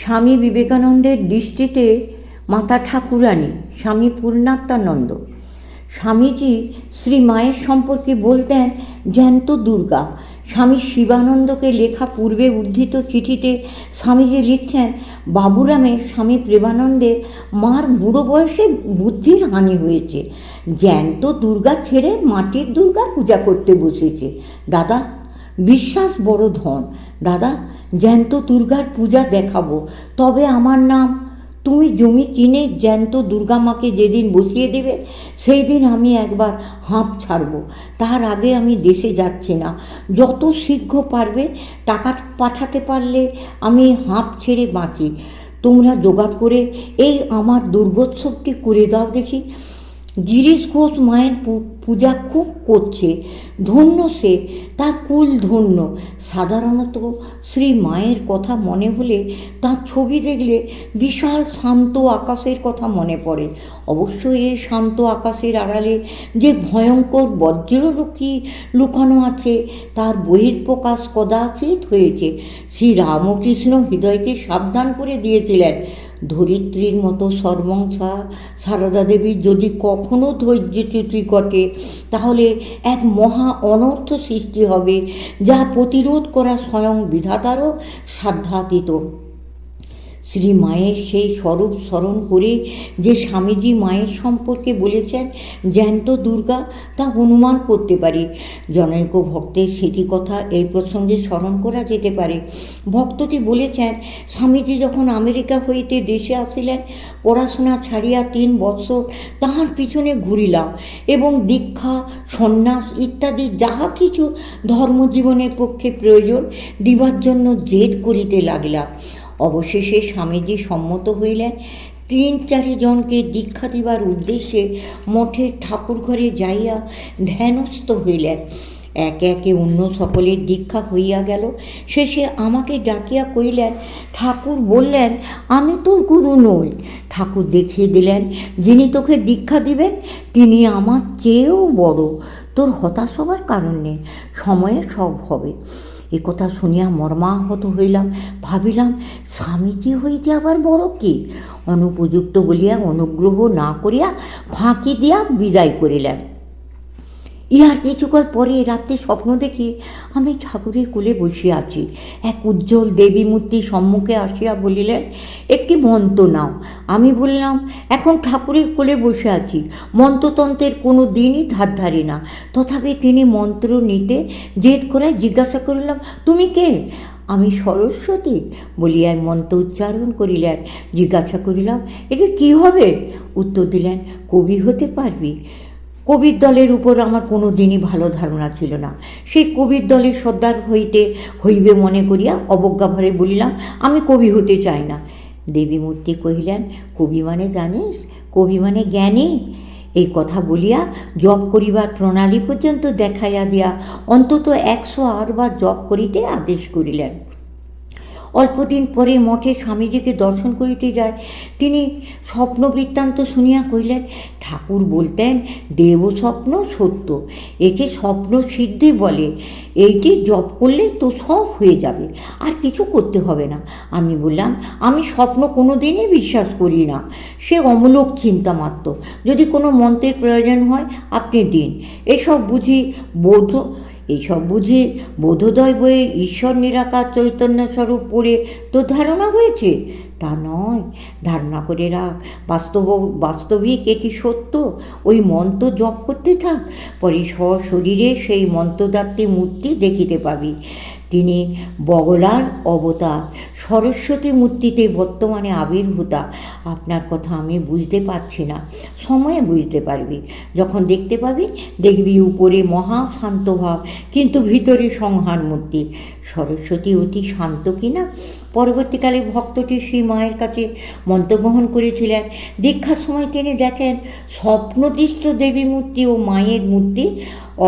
স্বামী বিবেকানন্দের দৃষ্টিতে মাতা ঠাকুরানী, স্বামী পূর্ণাত্মানন্দ। স্বামীজি শ্রী মায়ের সম্পর্কে বলতেন, জ্যান্ত দুর্গা, স্বামী শিবানন্দকে লেখা পূর্বে উদ্ধৃত চিঠিতে স্বামীজি লিখছেন, বাবুরামে স্বামী প্রেমানন্দের মার বুড়ো বয়সে বুদ্ধির হানি হয়েছে। জ্যান্ত দুর্গা ছেড়ে মাটির দুর্গা পূজা করতে বসেছে। দাদা, বিশ্বাস বড় ধন। দাদা জ্যান্ত দুর্গার পূজা দেখাবো। তবে আমার নাম, তুমি জমি কিনে জ্যান্ত দুর্গা মাকে যেদিন বসিয়ে দেবে সেই দিন আমি একবার হাঁপ ছাড়বো। তার আগে আমি দেশে যাচ্ছি না। যত শীঘ্র পারবে, টাকা পাঠাতে পারলে আমি হাঁপ ছেড়ে বাঁচি। তোমরা জোগাড় করে এই আমার দুর্গোৎসবটি করে দাও দেখি। গিরিশ ঘোষ মায়ের পূজা খুব করছে, ধন্য সে তার কুল ধন্য। সাধারণত শ্রী মায়ের কথা মনে হলে তার ছবি দেখলে বিশাল শান্ত আকাশের কথা মনে পড়ে। অবশ্যই এই শান্ত আকাশের আড়ালে যে ভয়ঙ্কর বজ্রলক্ষ্মী লুকানো আছে, তার বহির্প্রকাশ কদাচিৎ হয়েছে। শ্রী রামকৃষ্ণ হৃদয়কে সাবধান করে দিয়েছিলেন। ধরিত্রীর মতো সর্বংসা সারদা দেবীর যদি কখনো ধৈর্যচ্যুতি ঘটে তাহলে এক মহা অনর্থ সৃষ্টি হবে যা প্রতিরোধ করা স্বয়ং বিধাতারও সাধ্যাতীত। শ্রী মায়ের সেই স্বরূপ স্মরণ করে যে স্বামীজি মায়ের সম্পর্কে বলেছেন, জ্যান্ত দুর্গা তা অনুমান করতে পারি। জনৈক ভক্তের স্মৃতিকথা এই প্রসঙ্গে স্মরণ করা যেতে পারে। ভক্তটি বলেছেন, স্বামীজি যখন আমেরিকা হইতে দেশে আসিলেন, পড়াশোনা ছাড়িয়া তিন বৎসর তাহার পিছনে ঘুরিলাম এবং দীক্ষা, সন্ন্যাস ইত্যাদি যাহা কিছু ধর্মজীবনের পক্ষে প্রয়োজন, দিবার জন্য জেদ করিতে লাগিলাম। অবশেষে স্বামীজি সম্মত হইলেন। তিন চারিজনকে দীক্ষা দিবার উদ্দেশ্যে মঠের ঠাকুর ঘরে যাইয়া ধ্যানস্থ হইলেন। একে একে অন্য সকলের দীক্ষা হইয়া গেল। শেষে আমাকে ডাকিয়া কইলেন ঠাকুর বললেন, আমি তোর গুরু নই। ঠাকুর দেখিয়ে দিলেন, যিনি তোকে দীক্ষা দিবেন, তিনি আমার চেয়েও বড়। তোর হতাশ হবার কারণ নেই। সময়ে সব হবে। এ কথা শুনিয়া মর্মাহত হইলাম। ভাবিলাম স্বামীজি হইতে আবার বড় কি? অনুপযুক্ত বলিয়া, অনুগ্রহ না করিয়া ফাঁকি দিয়া বিদায় করিলেন। ইহার কিছুকাল পরে রাত্রে স্বপ্ন দেখি আমি ঠাকুরের কোলে বসে আছি। এক উজ্জ্বল দেবী মূর্তি সম্মুখে আসিয়া বলিলেন, একটি মন্ত্র নাও। আমি বললাম, এখন ঠাকুরের কোলে বসে আছি। মন্ত্রতন্ত্রের কোনো দিনই ধার ধারি না। তথাপি তিনি মন্ত্র নিতে জেদ করে জিজ্ঞাসা করিলাম, তুমি কে? আমি, সরস্বতী? বলিয়ায় মন্ত্র উচ্চারণ করিলেন। জিজ্ঞাসা করিলাম এটা কি হবে? উত্তর দিলেন, কবি হতে পারবি। কবির দলের উপর আমার কোনো দিনই ভালো ধারণা ছিল না। সেই কবির দলের সর্দার হইতে হইবে মনে করিয়া অবজ্ঞাভরে বলিলাম, আমি কবি হতে চাই না। দেবী মূর্তি কহিলেন, কবি মানে জানিস, কবি মানে জ্ঞানী। এই কথা বলিয়া জপ করিবার প্রণালী পর্যন্ত দেখাইয়া দিয়া অন্তত একশো আটবার জপ করিতে আদেশ করিলেন। অল্পদিন পরে মঠে স্বামীজিকে দর্শন করিতে যায়। তিনি স্বপ্ন বৃত্তান্ত শুনিয়া কহিলেন, ঠাকুর বলতেন দেব স্বপ্ন সত্য। একে স্বপ্ন সিদ্ধি বলে। এইটি জপ করলে তো সব হয়ে যাবে। আর কিছু করতে হবে না। আমি বললাম, আমি স্বপ্ন কোনো দিনই বিশ্বাস করি না। সে অমূলক চিন্তা মাত্র। যদি কোনো মন্ত্রের প্রয়োজন হয়, আপনি দিন। এসব বুঝি বোধ এইসব বুঝে বোধোদয় বইয়ে ঈশ্বর নিরাকার চৈতন্য স্বরূপ পড়ে তো ধারণা হয়েছে। তা নয়, ধারণা করে রাখ। বাস্তব, বাস্তবিক এটি সত্য। ওই মন্ত্র জপ করতে থাক, পরে স্বশরীরে সেই মন্ত্রদাত্রী মূর্তি দেখিতে পাবি। তিনি বগলার অবতার। সরস্বতী মূর্তিতে বর্তমানে আবির্ভূতা। আপনার কথা আমি বুঝতে পারছি না। সময়ে বুঝতে পারবি। যখন দেখতে পাবি, দেখবি উপরে মহা শান্তভাব, কিন্তু ভিতরে সংহার মূর্তি। সরস্বতী অতি শান্ত কিনা? পরবর্তীকালে ভক্তটি শ্রী মায়ের কাছে মন্ত্রগ্রহণ করেছিলেন। দীক্ষার সময় তিনি দেখেন স্বপ্নদৃষ্ট দেবী মূর্তি ও মায়ের মূর্তি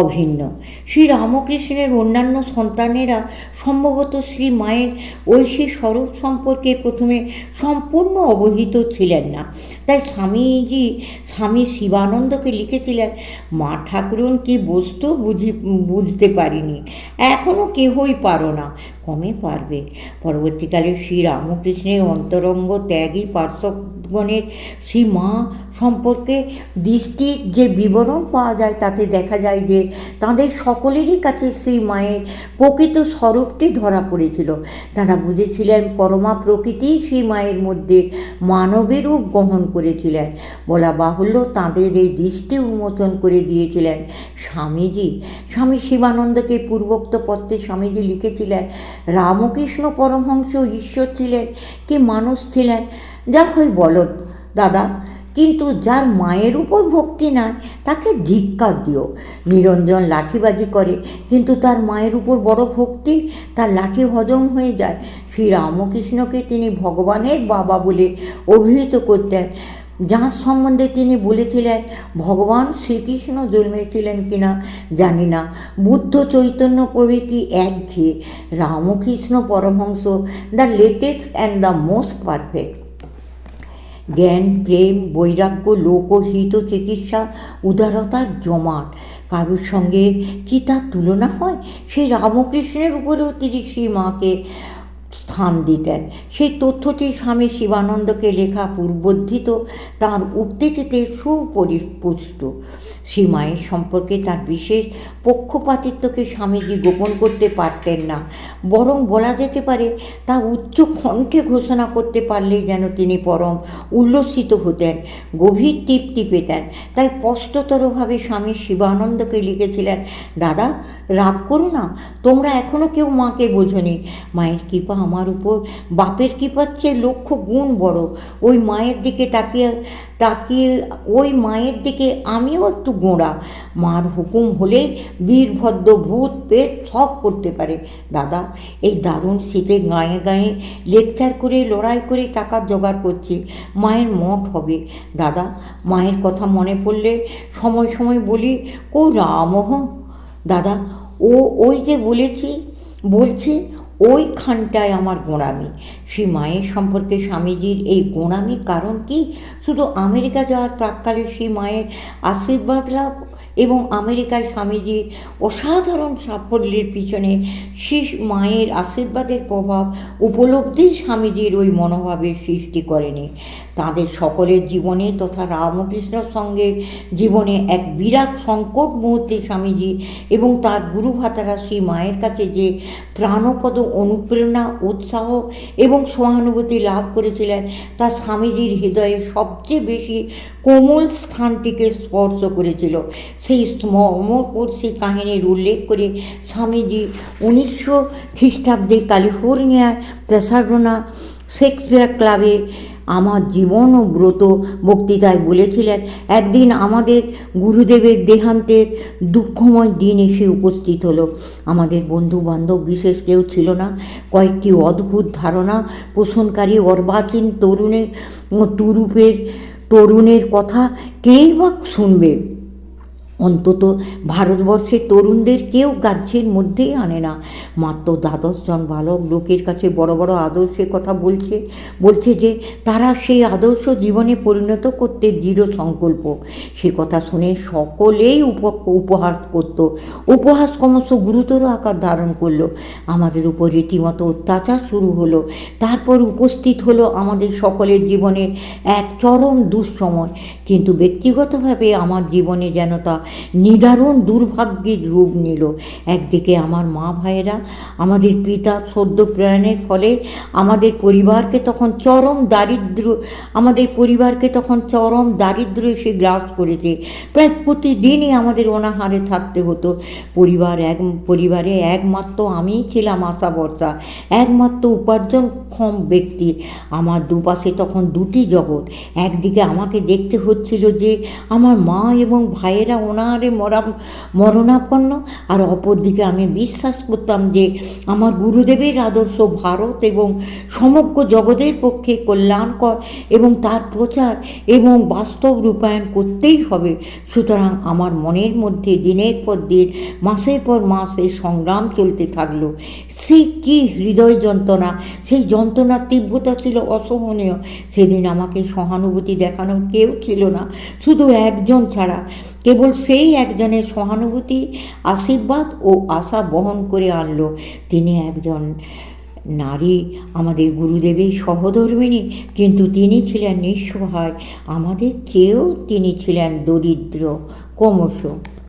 অভিন্ন। শ্রী রামকৃষ্ণের অন্যান্য সন্তানেরা সম্ভবত শ্রী মায়ের ঐশী স্বরূপ সম্পর্কে প্রথমে সম্পূর্ণ অবহিত ছিলেন না। তাই স্বামীজি, স্বামী শিবানন্দকে লিখেছিলেন, মা ঠাকুরন, কি বস্তু বুঝি, বুঝতে পারিনি। এখনও কেহই পারো না। কমে পারবে। পরবর্তীকালে শ্রী রামকৃষ্ণের অন্তরঙ্গ ত্যাগী পার্শ্বগণের শ্রী মা সম্পর্কে দৃষ্টির যে বিবরণ পাওয়া যায় তাতে দেখা যায় যে তাদের সকলেরই কাছে শ্রী মায়ের প্রকৃত স্বরূপটি ধরা পড়েছিল। তারা বুঝেছিলেন পরমা প্রকৃতি শ্রী মায়ের মধ্যে মানবের রূপ গ্রহণ করেছিলেন। বলা বাহুল্য তাদের এই দৃষ্টি উন্মোচন করে দিয়েছিলেন স্বামীজি। স্বামী শিবানন্দকে পূর্বোক্ত পত্রে স্বামীজি লিখেছিলেন, রামকৃষ্ণ পরমহংস ঈশ্বর ছিলেন, কি মানুষ ছিলেন যা হয় বলদ। দাদা, কিন্তু যার মায়ের উপর ভক্তি নাই, তাকে ধিক্কার দিও। নিরঞ্জন লাঠিবাজি করে, কিন্তু তার মায়ের উপর বড় ভক্তি, তার লাঠি হজম হয়ে যায়। শ্রী রামকৃষ্ণকে তিনি ভগবানের বাবা বলে অভিহিত করতেন যার সম্বন্ধে তিনি বলেছিলেন, ভগবান শ্রীকৃষ্ণ জন্মেছিলেন কিনা জানি না। বুদ্ধ চৈতন্য প্রভৃতি এক ঘিয়ে Ramakrishna Paramahamsa, the latest and the most perfect. জ্ঞান, প্রেম, বৈরাগ্য, লোকহিত চিকিৎসা, উদারতার জমাট। কারোর সঙ্গে কি তার তুলনা হয়? সেই রামকৃষ্ণের উপরেও তিনি শ্রী মাকে স্থান দিতেন। সেই তথ্যটি স্বামী শিবানন্দকে লেখা পূর্বোদ্ধৃত তাঁর উক্তিটিতে সুপরিপুষ্ট। শ্রী মায়ের সম্পর্কে তার বিশেষ পক্ষপাতিত্বকে স্বামীজি গোপন করতে পারতেন না। বরং বলা যেতে পারে, তা উচ্চ কণ্ঠে ঘোষণা করতে পারলেই যেন তিনি পরম উল্লসিত হতেন, গভীর তৃপ্তি পেতেন। তাই স্পষ্টতরভাবে স্বামী শিবানন্দকে লিখেছিলেন, দাদা, রাগ করো না, তোমরা এখনও কেউ মাকে বোঝনি। মায়ের কৃপা আমার উপর। বাপের কৃপার চেয়ে লক্ষ গুণ বড়। ওই মায়ের দিকে তাকিয়ে তাকিয়ে, ওই মায়ের দিকে আমিও একটু গোঁড়া। মার হুকুম হলে বীরভদ্র ভূত পেট সব করতে পারে। দাদা, এই দারুণ শীতে গায়ে গায়ে লেকচার করে, লড়াই করে টাকা জোগাড় করছি। মায়ের মঠ হবে। দাদা, মায়ের কথা মনে পড়লে সময় সময় বলি কো রামহ দাদা, ও, ওই যে বলেছি, বলছে ওইখানটায় আমার গোঁড়ামি। সেই মায়ের সম্পর্কে স্বামীজির এই গোঁড়ামির কারণ কি? শুধু আমেরিকা যাওয়ার প্রাককালে সেই মায়ের আশীর্বাদ লাভ এবং আমেরিকায় স্বামীজির অসাধারণ সাফল্যের পিছনে শেষ মায়ের আশীর্বাদের প্রভাব উপলব্ধি স্বামীজির ওই মনোভাবের সৃষ্টি করেনি। তাদের সকলের জীবনে তথা রামকৃষ্ণর সঙ্গে জীবনে এক বিরাট সংকট মুহূর্তে স্বামীজি এবং তার গুরু ভাতারা শ্রী মায়ের কাছে যে প্রাণপদ অনুপ্রেরণা, উৎসাহ এবং সহানুভূতি লাভ করেছিলেন, তা স্বামীজির হৃদয়ে সবচেয়ে বেশি কোমল স্থানটিকে স্পর্শ করেছিল। সেই স্মর্মপর্শী কাহিনীর উল্লেখ করে স্বামীজি উনিশশো খ্রিস্টাব্দে ক্যালিফোর্নিয়ায় প্রেসাডোনা শেক্সপিয়ার ক্লাবে আমার জীবন ও ব্রত বক্তৃতায় বলেছিলেন। একদিন আমাদের গুরুদেবের দেহান্তের দুঃখময় দিন এসে উপস্থিত হলো। আমাদের বন্ধু বান্ধব বিশেষ কেউ ছিল না। কয়েকটি অদ্ভুত ধারণা পোষণকারী অর্বাচীন তরুণের তুরুপের, তরুণের কথা কেই বা শুনবে? অন্তত ভারতবর্ষের তরুণদের কেউ গাছের মধ্যেই আনে না। মাত্র দ্বাদশ জন বালক লোকের কাছে বড় বড় আদর্শের কথা বলছে বলছে যে তারা সেই আদর্শ জীবনে পরিণত করতে দৃঢ় সংকল্প। সে কথা শুনে সকলেই উপ উপহাস করত। উপহাস ক্রমশ গুরুতর আকার ধারণ করল। আমাদের উপর রীতিমতো অত্যাচার শুরু হলো। তারপর উপস্থিত হলো আমাদের সকলের জীবনের এক চরম দুঃসময়। কিন্তু ব্যক্তিগতভাবে আমার জীবনে যেন তা নিদারুণ দুর্ভাগ্যের রূপ নিল। একদিকে আমার মা ভাইয়েরা আমাদের পিতা সদ্য প্রয়াণের ফলে আমাদের পরিবারকে তখন চরম দারিদ্র, আমাদের পরিবারকে তখন চরম দারিদ্র এসে গ্রাস করেছে। প্রায় প্রতিদিনই আমাদের অনাহারে থাকতে হতো। পরিবার এক, পরিবারে একমাত্র আমিই ছিলাম আশা বর্ষা একমাত্র উপার্জনক্ষম ব্যক্তি। আমার দুপাশে তখন দুটি জগৎ। একদিকে আমাকে দেখতে হচ্ছিল যে আমার মা এবং ভাইয়েরা অনাহারে মরা মরণাপন্ন। আর অপরদিকে আমি বিশ্বাস করতাম যে আমার গুরুদেবের আদর্শ ভারত এবং সমগ্র জগতের পক্ষে কল্যাণকর এবং তার প্রচার এবং বাস্তব রূপায়ণ করতেই হবে। সুতরাং আমার মনের মধ্যে দিনের পর দিন, মাসের পর মাস এই সংগ্রাম চলতে থাকল। সেই কী হৃদয় যন্ত্রণা? সেই যন্ত্রণার তীব্রতা ছিল অসহনীয়। সেদিন আমাকে সহানুভূতি দেখানোর কেউ ছিল না, শুধু একজন ছাড়া। কেবল সেই একজনের সহানুভূতি, আশীর্বাদ ও আশা বহন করে আনলো। তিনি একজন নারী, আমাদের গুরুদেবের সহধর্মিণী, কিন্তু তিনি ছিলেন নিঃসহায়। আমাদের চেয়েও তিনি ছিলেন দরিদ্র, ক্রমশ।